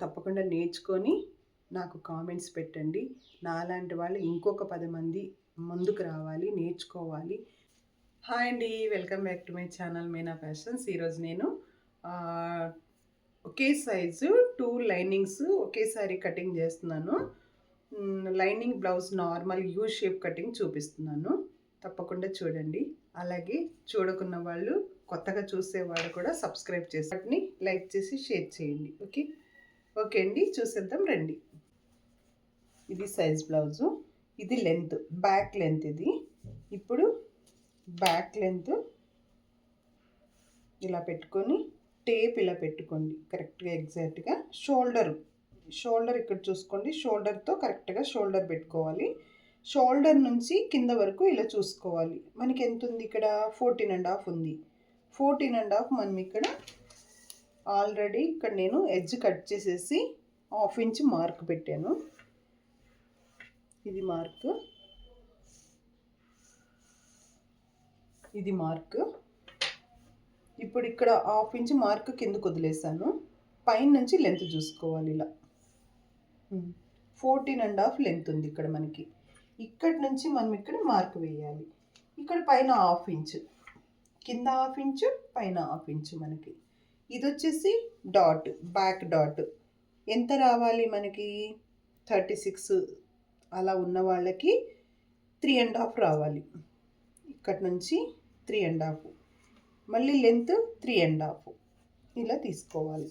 తప్పకుండా నేర్చుకొని నాకు కామెంట్స్ పెట్టండి. నాలాంటి వాళ్ళు ఇంకొక పది మంది ముందుకు రావాలి నేర్చుకోవాలి. హాయ్ అండి welcome back to my channel Meena fashions ఈరోజు నేను ఒకే సైజు టూ లైనింగ్స్ ఒకేసారి కటింగ్ చేస్తున్నాను. Lining blouse normal U shape cutting చూపిస్తున్నాను. తప్పకుండా చూడండి. అలాగే చూడకున్న వాళ్ళు కొత్తగా చూసేవాళ్ళు కూడా సబ్స్క్రైబ్ చేసి వాటిని లైక్ చేసి షేర్ చేయండి. ఓకే ఓకే అండి చూసేద్దాం రండి. ఇది సైజ్ బ్లౌజు ఇది లెంత్ బ్యాక్ లెంత్ ఇది. ఇప్పుడు బ్యాక్ లెంత్ ఇలా పెట్టుకొని టేప్ ఇలా పెట్టుకోండి కరెక్ట్గా ఎగ్జాక్ట్గా. షోల్డర్ షోల్డర్ ఇక్కడ చూసుకోండి షోల్డర్తో కరెక్ట్గా షోల్డర్ పెట్టుకోవాలి. షోల్డర్ నుంచి కింద వరకు ఇలా చూసుకోవాలి. మనకి ఎంత ఉంది ఇక్కడ? ఫోర్టీన్ అండ్ హాఫ్ ఉంది. ఫోర్టీన్ అండ్ హాఫ్ మనం ఇక్కడ ఆల్రెడీ ఇక్కడ నేను ఎడ్జ్ కట్ చేసేసి హాఫ్ ఇంచ్ మార్క్ పెట్టాను. ఇది మార్క్. ఇది మార్క్. ఇప్పుడు ఇక్కడ హాఫ్ ఇంచ్ మార్క్ కిందకు వదిలేసాను. పైన నుంచి లెంత్ చూసుకోవాలి ఇలా. ఫోర్టీన్ అండ్ హాఫ్ లెంత్ ఉంది ఇక్కడ మనకి. ఇక్కడ నుంచి మనం ఇక్కడ మార్క్ వేయాలి. ఇక్కడ పైన హాఫ్ ఇంచ్. కింద హాఫ్ ఇంచ్ పైన హాఫ్ ఇంచ్ మనకి. ఇది వచ్చేసి డాట్ బ్యాక్ డాట్. ఎంత రావాలి మనకి? థర్టీ సిక్స్ అలా ఉన్న వాళ్ళకి త్రీ అండ్ హాఫ్ రావాలి. ఇక్కడ నుంచి త్రీ అండ్ హాఫ్. మళ్ళీ లెంత్ త్రీ అండ్ హాఫ్. ఇలా తీసుకోవాలి.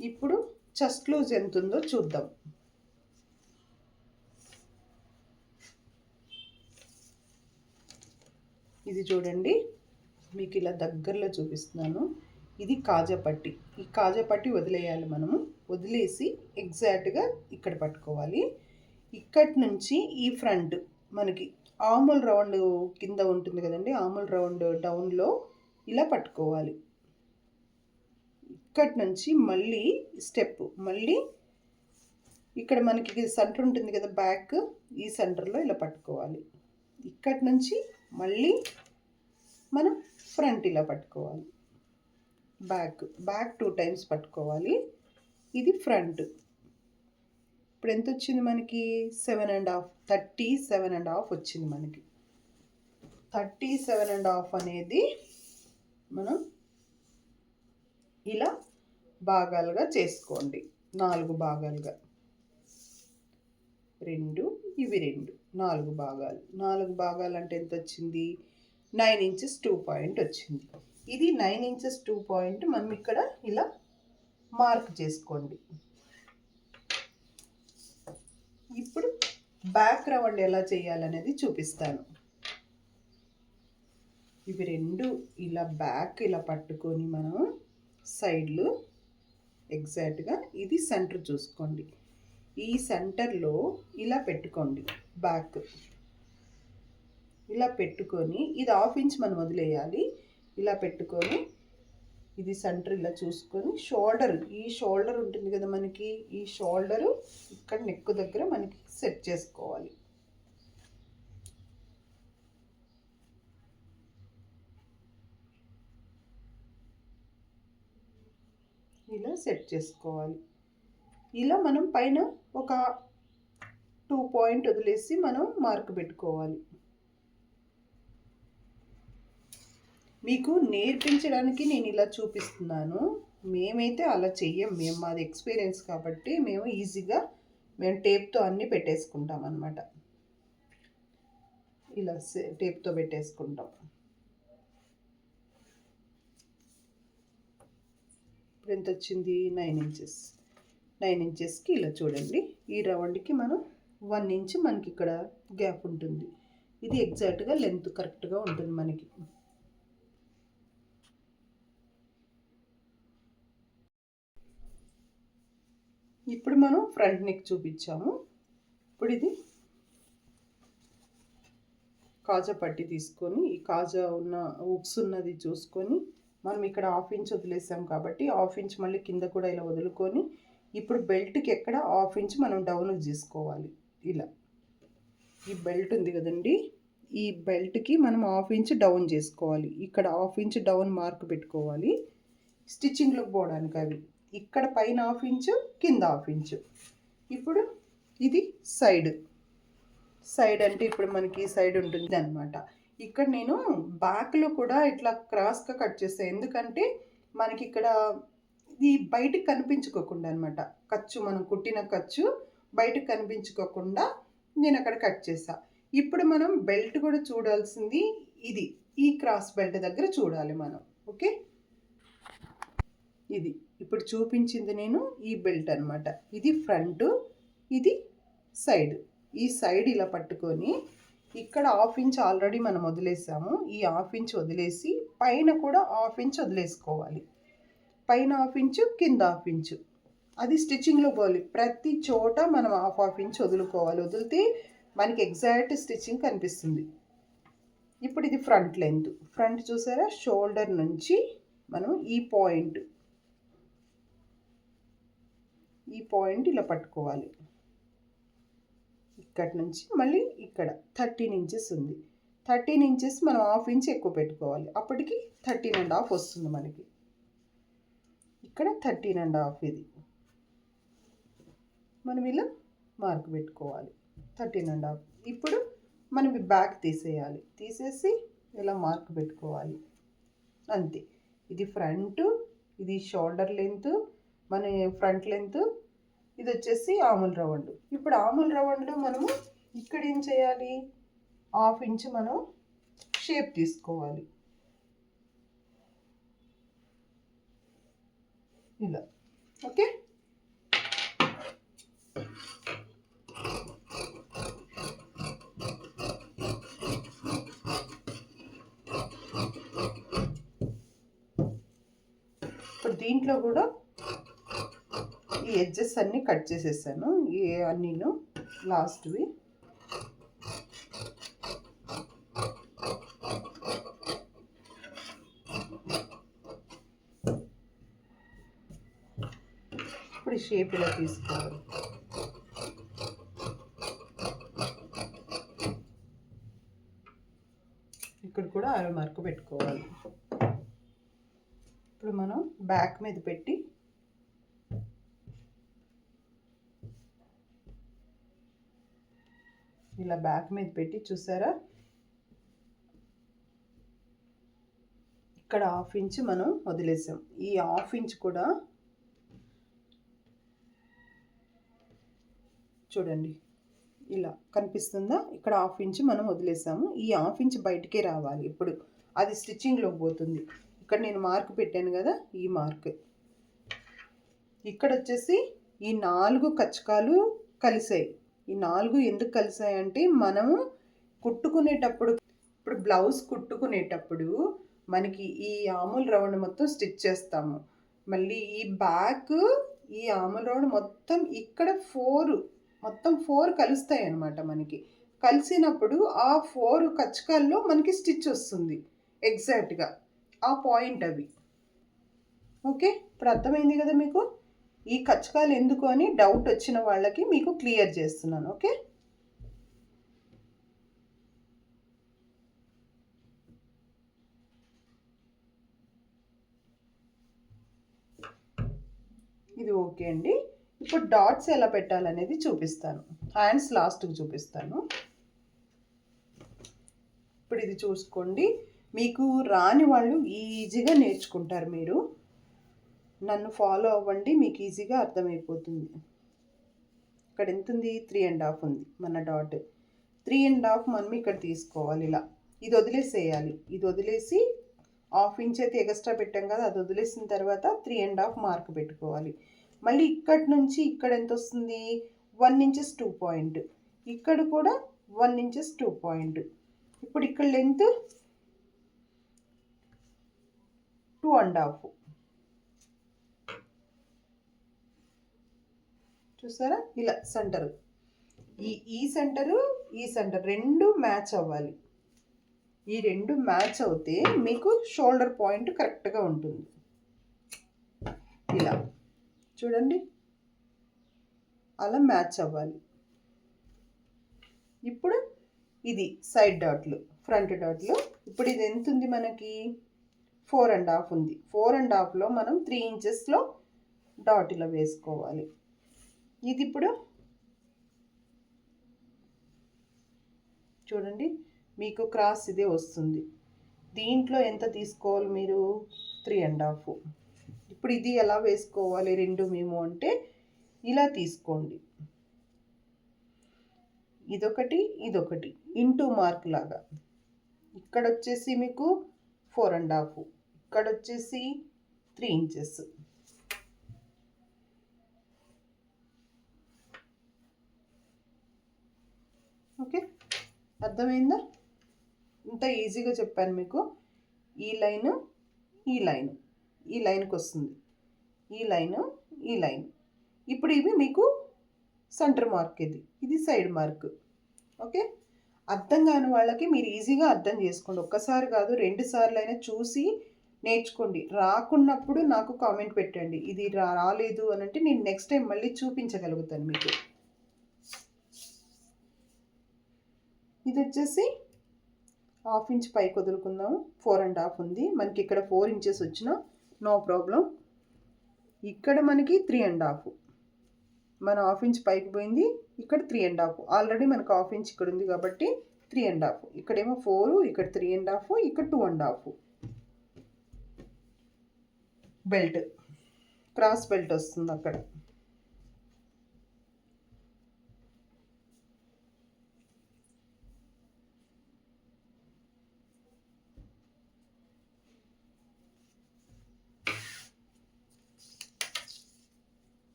ఇప్పుడు చెస్ట్ లూజ్ ఎంత ఉందో చూద్దాం. ఇది చూడండి. మీకు ఇలా దగ్గరలో చూపిస్తున్నాను. ఇది కాజాపట్టి. ఈ కాజాపట్టి వదిలేయాలి మనము. వదిలేసి ఎగ్జాక్ట్గా ఇక్కడ పట్టుకోవాలి. ఇక్కడి నుంచి ఈ ఫ్రంట్ మనకి ఆముల్ రౌండ్ కింద ఉంటుంది కదండి ఆముల్ రౌండ్ డౌన్లో ఇలా పట్టుకోవాలి. ఇక్కడి నుంచి మళ్ళీ స్టెప్ మళ్ళీ ఇక్కడ మనకి సెంటర్ ఉంటుంది కదా బ్యాక్ ఈ సెంటర్లో ఇలా పట్టుకోవాలి. ఇక్కడి నుంచి మళ్ళీ మనం ఫ్రంట్ ఇలా పట్టుకోవాలి. బ్యాక్ బ్యాక్ టూ టైమ్స్ పట్టుకోవాలి. ఇది ఫ్రంట్. ఇప్పుడు ఎంత వచ్చింది మనకి? Seven and half thirty seven and half వచ్చింది మనకి. థర్టీ సెవెన్ అండ్ హాఫ్ అనేది మనం ఇలా భాగాలుగా చేసుకోండి. నాలుగు భాగాలుగా. రెండు ఇవి రెండు. నాలుగు భాగాలు. నాలుగు భాగాలు అంటే ఎంత వచ్చింది? నైన్ ఇంచెస్ టూ పాయింట్ వచ్చింది. ఇది నైన్ ఇంచెస్ టూ పాయింట్. మనం ఇక్కడ ఇలా మార్క్ చేసుకోండి. ఇప్పుడు బ్యాక్ రౌండ్ ఎలా చేయాలనేది చూపిస్తాను. ఇవి రెండు ఇలా బ్యాక్ ఇలా పట్టుకొని మనం సైడ్లు ఎగ్జాక్ట్గా ఇది సెంటర్ చూసుకోండి. ఈ సెంటర్లో ఇలా పెట్టుకోండి బ్యాక్. ఇలా పెట్టుకొని ఇది హాఫ్ ఇంచ్ మనం వదిలేయాలి. ఇలా పెట్టుకొని ఇది సెంటర్ ఇలా చూసుకొని షోల్డర్ ఈ షోల్డర్ ఉంటుంది కదా మనకి ఈ షోల్డరు ఇక్కడ నెక్ దగ్గర మనకి సెట్ చేసుకోవాలి. ఇలా సెట్ చేసుకోవాలి. ఇలా మనం పైన ఒక టూ పాయింట్ వదిలేసి మనం మార్క్ పెట్టుకోవాలి. మీకు నేర్పించడానికి నేను ఇలా చూపిస్తున్నాను. మేమైతే అలా చెయ్యం. మేము మాది ఎక్స్పీరియన్స్ కాబట్టి మేము ఈజీగా మేము టేప్తో అన్నీ పెట్టేసుకుంటాం అనమాట ఇలా టేప్తో పెట్టేసుకుంటాం. ఇప్పుడు ఎంత వచ్చింది? Nine inches. నైన్ ఇంచెస్కి ఇలా చూడండి. ఈ రౌండ్కి మనం వన్ ఇంచ్ మనకి ఇక్కడ గ్యాప్ ఉంటుంది. ఇది ఎగ్జాక్ట్గా లెంత్ కరెక్ట్గా ఉంటుంది మనకి. ఇప్పుడు మనం ఫ్రంట్ నెక్ చూపించాము. ఇప్పుడు ఇది కాజా పట్టి తీసుకొని ఈ కాజా ఉన్న ఉక్స్ ఉన్నది చూసుకొని మనం ఇక్కడ హాఫ్ ఇంచ్ వదిలేసాం కాబట్టి హాఫ్ ఇంచ్ మళ్ళీ కింద కూడా ఇలా వదులుకొని ఇప్పుడు బెల్ట్కి ఎక్కడ హాఫ్ ఇంచ్ మనం డౌన్ చేసుకోవాలి. ఇలా. ఈ బెల్ట్ ఉంది కదండి. ఈ బెల్ట్కి మనం హాఫ్ ఇంచ్ డౌన్ చేసుకోవాలి. ఇక్కడ హాఫ్ ఇంచ్ డౌన్ మార్క్ పెట్టుకోవాలి. స్టిచ్చింగ్లోకి పోవడానికి అవి. ఇక్కడ పైన హాఫ్ ఇంచు కింద హాఫ్ ఇంచు. ఇప్పుడు ఇది సైడ్. సైడ్ అంటే ఇప్పుడు మనకి సైడ్ ఉంటుంది అనమాట ఇక్కడ నేను బ్యాక్లో కూడా ఇట్లా క్రాస్గా కట్ చేస్తాను ఎందుకంటే మనకి ఇక్కడ ఇది బయటకు కనిపించుకోకుండా అనమాట ఖర్చు మనం కుట్టిన ఖర్చు బయటకు కనిపించుకోకుండా నేను అక్కడ కట్ చేసా ఇప్పుడు మనం బెల్ట్ కూడా చూడాల్సింది ఇది. ఈ క్రాస్ బెల్ట్ దగ్గర చూడాలి మనం. ఓకే ఇది. ఇప్పుడు చూపించింది నేను ఈ బెల్ట్ అనమాట ఇది ఫ్రంట్ ఇది సైడ్. ఈ సైడ్ ఇలా పట్టుకొని ఇక్కడ హాఫ్ ఇంచ్ ఆల్రెడీ మనం వదిలేసాము. ఈ హాఫ్ ఇంచ్ వదిలేసి పైన కూడా హాఫ్ ఇంచ్ వదిలేసుకోవాలి. పైన హాఫ్ ఇంచు కింద హాఫ్ ఇంచు. అది స్టిచ్చింగ్లో పోవాలి. ప్రతి చోట మనం హాఫ్ హాఫ్ ఇంచ్ వదులుకోవాలి. వదిలితే మనకి ఎగ్జాక్ట్ స్టిచ్చింగ్ కనిపిస్తుంది. ఇప్పుడు ఇది ఫ్రంట్ లెంత్ ఫ్రంట్ చూసారా? షోల్డర్ నుంచి మనం ఈ పాయింట్ ఈ పాయింట్ ఇలా పట్టుకోవాలి. ఇక్కడ నుంచి మళ్ళీ ఇక్కడ థర్టీన్ ఇంచెస్ ఉంది. థర్టీన్ ఇంచెస్ మనం హాఫ్ ఇంచ్ ఎక్కువ పెట్టుకోవాలి. అప్పటికి థర్టీన్ అండ్ హాఫ్ వస్తుంది మనకి. ఇక్కడ థర్టీన్ అండ్ హాఫ్ ఇది. మనం ఇలా మార్క్ పెట్టుకోవాలి. Thirteen and half. ఇప్పుడు మనం బ్యాక్ తీసేయాలి. తీసేసి ఇలా మార్క్ పెట్టుకోవాలి. అంతే. ఇది ఫ్రంట్ ఇది షోల్డర్ లెంత్ మన ఫ్రంట్ లెంత్ ఇది వచ్చేసి ఆముల్ రౌండ్ ఇప్పుడు ఆముల్ రౌండ్లో మనము ఇక్కడ ఏం చేయాలి? హాఫ్ ఇంచ్ మనం షేప్ తీసుకోవాలి. ఇలా. ఓకే? ఇప్పుడు దీంట్లో కూడా ఈ ఎడ్జెస్ అన్నీ కట్ చేసేసాను. ఈ అన్నీను లాస్ట్వి ఇప్పుడు షేప్ ఇలా తీసుకోవాలి. ఇక్కడ కూడా అర మార్కు పెట్టుకోవాలి. ఇప్పుడు మనం బ్యాక్ మీద పెట్టి ఇలా బ్యాక్ మీద పెట్టి చూసారా? ఇక్కడ హాఫ్ ఇంచ్ మనం వదిలేసాం. ఈ హాఫ్ ఇంచ్ కూడా చూడండి. ఇలా కనిపిస్తుందా? ఇక్కడ హాఫ్ ఇంచ్ మనం వదిలేసాము. ఈ హాఫ్ ఇంచ్ బయటికే రావాలి ఇప్పుడు. అది స్టిచ్చింగ్లో పోతుంది. ఇక్కడ నేను మార్క్ పెట్టాను కదా ఈ మార్క్. ఇక్కడ వచ్చేసి ఈ నాలుగు కచ్చకాలు కలిసాయి. ఈ నాలుగు ఎందుకు కలిసాయంటే మనము కుట్టుకునేటప్పుడు ఇప్పుడు బ్లౌజ్ కుట్టుకునేటప్పుడు మనకి ఈ ఆముల్ రౌండ్ మొత్తం స్టిచ్ చేస్తాము. మళ్ళీ ఈ బ్యాక్ ఈ ఆముల్ రౌండ్ మొత్తం ఇక్కడ ఫోర్ మొత్తం ఫోర్ కలుస్తాయి అన్నమాట మనకి. కలిసినప్పుడు ఆ ఫోర్ కచ్చకాల్లో మనకి స్టిచ్ వస్తుంది ఎగ్జాక్ట్గా ఆ పాయింట్ అవి. ఓకే? ఇప్పుడు అర్థమైంది కదా మీకు? ఈ కచ్చకాలు ఎందుకు అని డౌట్ వచ్చిన వాళ్ళకి మీకు క్లియర్ చేస్తున్నాను ఓకే ఇది ఓకే అండి. ఇప్పుడు డాట్స్ ఎలా పెట్టాలనేది చూపిస్తాను. హ్యాండ్స్ లాస్ట్కి చూపిస్తాను. ఇప్పుడు ఇది చూసుకోండి. మీకు రాని వాళ్ళు ఈజీగా నేర్చుకుంటారు మీరు. నన్ను ఫాలో అవ్వండి మీకు ఈజీగా అర్థమైపోతుంది. ఇక్కడ ఎంత ఉంది త్రీ అండ్ హాఫ్ ఉంది మన డాట్. త్రీ అండ్ హాఫ్ మనం ఇక్కడ తీసుకోవాలి ఇలా. ఇది వదిలేసేయాలి. ఇది వదిలేసి హాఫ్ ఇంచ్ అయితే ఎక్స్ట్రా పెట్టాం కదా అది వదిలేసిన తర్వాత త్రీ అండ్ హాఫ్ మార్క్ పెట్టుకోవాలి. మళ్ళీ ఇక్కడి నుంచి ఇక్కడ ఎంత వస్తుంది? One inches two point. ఇక్కడ కూడా వన్ ఇంచెస్ టూ పాయింట్. ఇప్పుడు ఇక్కడ లెంత్ టూ అండ్ హాఫ్. చూసారా? ఇలా సెంటర్. ఈ ఈ సెంటరు ఈ సెంటర్ రెండు మ్యాచ్ అవ్వాలి. ఈ రెండు మ్యాచ్ అవుతే మీకు షోల్డర్ పాయింట్ కరెక్ట్గా ఉంటుంది. ఇలా. చూడండి. అలా మ్యాచ్ అవ్వాలి. ఇప్పుడు ఇది సైడ్ డాట్లు ఫ్రంట్ డాట్లు. ఇప్పుడు ఇది ఎంత ఉంది మనకి? ఫోర్ అండ్ హాఫ్ ఉంది. ఫోర్ అండ్ హాఫ్లో మనం త్రీ ఇంచెస్లో డాట్ ఇలా వేసుకోవాలి. ఇది ఇప్పుడు చూడండి మీకు క్రాస్ ఇదే వస్తుంది. దీంట్లో ఎంత తీసుకోవాలి మీరు? త్రీ అండ్ హాఫ్ ఇప్పుడు ఇది ఎలా వేసుకోవాలి? రెండు మేము అంటే ఇలా తీసుకోండి. ఇదొకటి ఇదొకటి. ఇంటూ మార్క్ లాగా. ఇక్కడ వచ్చేసి మీకు ఫోర్ అండ్ హాఫ్ ఇక్కడ వచ్చేసి త్రీ ఇంచెస్ ఓకే అర్థమైందా? ఇంత ఈజీగా చెప్పాను మీకు. ఈ లైను ఈ లైన్. ఈ లైన్కి వస్తుంది. ఈ లైను ఈ లైన్. ఇప్పుడు ఇవి మీకు సెంటర్ మార్క్ ఇది. ఇది సైడ్ మార్క్. ఓకే? అర్థం కాని వాళ్ళకి మీరు ఈజీగా అర్థం చేసుకోండి. ఒక్కసారి కాదు రెండు సార్లు అయినా చూసి నేర్చుకోండి. రాకున్నప్పుడు నాకు కామెంట్ పెట్టండి. ఇది రాలేదు అని అంటే నేను నెక్స్ట్ టైం మళ్ళీ చూపించగలుగుతాను మీకు. ఇది వచ్చేసి హాఫ్ ఇంచ్ పైకి వదులుకుందాము ఫోర్ అండ్ హాఫ్ ఉంది. మనకి ఇక్కడ ఫోర్ ఇంచెస్ వచ్చిన నో ప్రాబ్లం. ఇక్కడ మనకి త్రీ అండ్ హాఫ్. మన హాఫ్ ఇంచ్ పైకి పోయింది. ఇక్కడ త్రీ అండ్ హాఫ్. ఆల్రెడీ మనకు హాఫ్ ఇంచ్ ఇక్కడ ఉంది కాబట్టి త్రీ అండ్ హాఫ్. ఇక్కడేమో ఫోర్ ఇక్కడ త్రీ అండ్ హాఫ్ ఇక్కడ two and half. Belt. Cross belt వస్తుంది అక్కడ.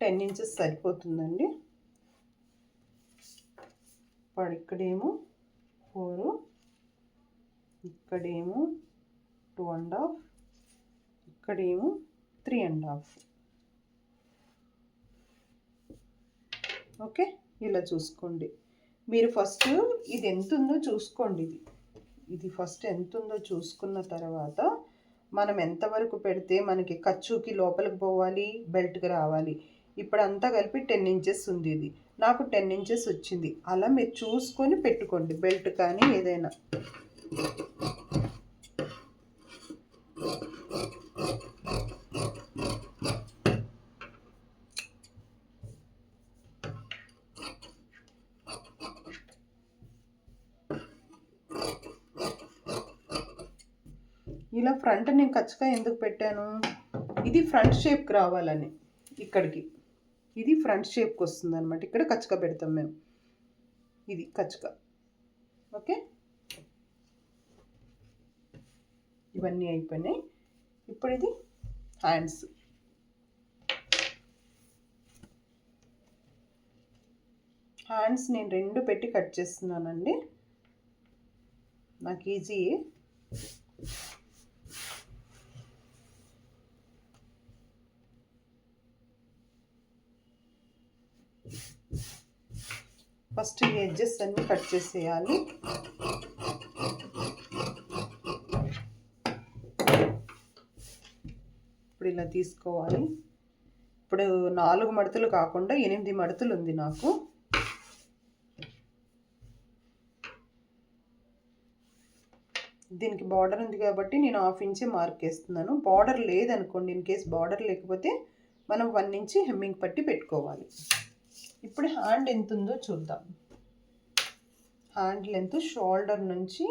టెన్ ఇంచెస్ సరిపోతుందండి. ఇప్పుడు ఇక్కడేమో ఫోరు ఇక్కడేమో టూ అండ్ హాఫ్ ఇక్కడేమో త్రీ అండ్ హాఫ్. ఓకే ఇలా చూసుకోండి. మీరు ఫస్ట్ ఇది ఎంత ఉందో చూసుకోండి ఇది. ఇది ఫస్ట్ ఎంత ఉందో చూసుకున్న తర్వాత మనం ఎంతవరకు పెడితే మనకి ఖర్చుకి లోపలికి పోవాలి బెల్ట్కి రావాలి. ఇప్పుడు అంతా కలిపి టెన్ ఇంచెస్ ఉంది ఇది నాకు టెన్ ఇంచెస్ వచ్చింది. అలా మీరు చూసుకొని పెట్టుకోండి. బెల్ట్ కానీ ఏదైనా. ఇలా ఫ్రంట్ నేను ఖచ్చితంగా ఎందుకు పెట్టాను? ఇది ఫ్రంట్ షేప్కి రావాలని ఇక్కడికి. ఇది ఫ్రంట్ షేప్కి వస్తుంది అనమాట ఇక్కడ కచ్చక పెడతాం మేము. ఇది కచ్చక. ఓకే? ఇవన్నీ అయిపోయినాయి. ఇప్పుడు ఇది హ్యాండ్స్. హ్యాండ్స్ నేను రెండు పెట్టి కట్ చేస్తున్నానండి. నాకు ఈజీ. ఫస్ట్ ఈ ఎడ్జెస్ అన్నీ కట్ చేసేయాలి. ఇప్పుడు ఇలా తీసుకోవాలి. ఇప్పుడు నాలుగు మడతలు కాకుండా ఎనిమిది మడతలు ఉంది నాకు. దీనికి బార్డర్ ఉంది కాబట్టి నేను హాఫ్ ఇంచే మార్క్ వేస్తున్నాను. బార్డర్ లేదనుకోండి ఇన్ కేస్ బార్డర్ లేకపోతే మనం వన్ ఇంచ్ హెమ్మింగ్ పట్టి పెట్టుకోవాలి. ఇప్పుడు హ్యాండ్ ఎంత ఉందో చూద్దాం. హ్యాండ్ లెంత్ షోల్డర్ నుంచి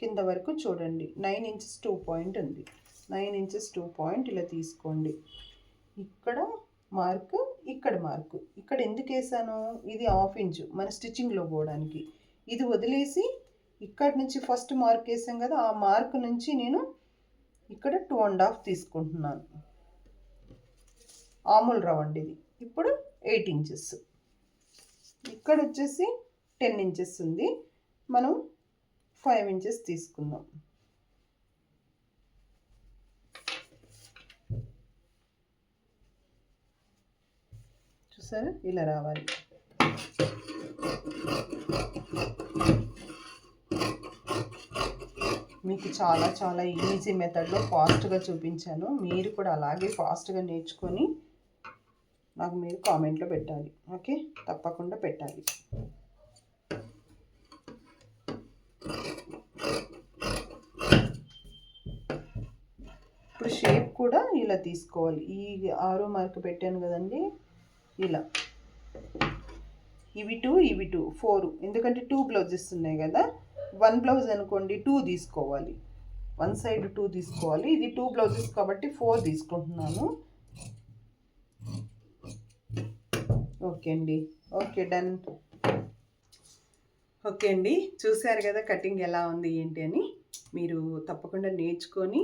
కింద వరకు చూడండి. నైన్ ఇంచెస్ టూ పాయింట్ ఉంది. నైన్ ఇంచెస్ టూ పాయింట్ ఇలా తీసుకోండి. ఇక్కడ మార్క్ ఇక్కడ మార్కు ఇక్కడ ఎందుకు వేసాను? ఇది హాఫ్ ఇంచు మన స్టిచ్చింగ్లో పోవడానికి. ఇది వదిలేసి ఇక్కడ నుంచి ఫస్ట్ మార్క్ వేసాం కదా ఆ మార్క్ నుంచి నేను ఇక్కడ టూ అండ్ హాఫ్ తీసుకుంటున్నాను. ఆముల్ రవ్వండి ఇది. ఇప్పుడు ఎయిట్ ఇంచెస్. ఇక్కడ వచ్చేసి టెన్ ఇంచెస్ ఉంది. మనం ఫైవ్ ఇంచెస్ తీసుకుందాం. చూసారా? ఇలా రావాలి. మీకు చాలా చాలా ఈజీ మెథడ్లో ఫాస్ట్గా చూపించాను. మీరు కూడా అలాగే ఫాస్ట్గా నేర్చుకొని నాకు మీరు కామెంట్లో పెట్టాలి. ఓకే? తప్పకుండా పెట్టాలి. ఇప్పుడు షేప్ కూడా ఇలా తీసుకోవాలి. ఈ ఆరో మార్క్ పెట్టాను కదండి. ఇలా. ఇవి టూ ఇవి టూ ఫోర్. ఎందుకంటే టూ బ్లౌజెస్ ఉన్నాయి కదా. వన్ బ్లౌజ్ అనుకోండి టూ తీసుకోవాలి. వన్ సైడ్ టూ తీసుకోవాలి. ఇది టూ బ్లౌజెస్ కాబట్టి ఫోర్ తీసుకుంటున్నాను. ఓకే అండి. Okay done. ఓకే అండి. చూశారు కదా కటింగ్ ఎలా ఉంది ఏంటి అని? మీరు తప్పకుండా నేర్చుకొని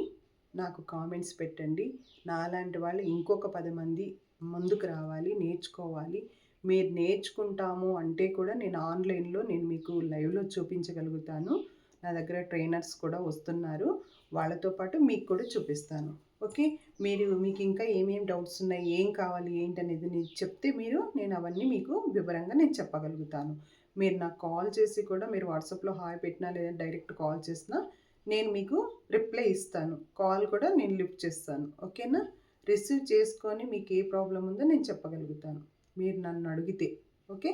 నాకు కామెంట్స్ పెట్టండి. నాలాంటి వాళ్ళు ఇంకొక పది మంది ముందుకు రావాలి నేర్చుకోవాలి. మీరు నేర్చుకుంటాము అంటే కూడా నేను ఆన్లైన్లో నేను మీకు లైవ్లో చూపించగలుగుతాను. నా దగ్గర ట్రైనర్స్ కూడా వస్తున్నారు. వాళ్ళతో పాటు మీకు కూడా చూపిస్తాను. ఓకే? మీరు మీకు ఇంకా ఏమేమి డౌట్స్ ఉన్నాయి ఏం కావాలి ఏంటి అనేది నేను చెప్తే మీరు నేను అవన్నీ మీకు వివరంగా నేను చెప్పగలుగుతాను. మీరు నాకు కాల్ చేసి కూడా మీరు వాట్సాప్లో హాయ్ పెట్టినా లేదా డైరెక్ట్ కాల్ చేసినా నేను మీకు రిప్లై ఇస్తాను. కాల్ కూడా నేను లిఫ్ట్ చేస్తాను. ఓకేనా? రిసీవ్ చేసుకొని మీకు ఏ ప్రాబ్లం ఉందో నేను చెప్పగలుగుతాను. మీరు నన్ను అడిగితే. ఓకే?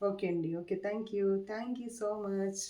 ఓకే అండి. Okay. Thank you. Thank you so much.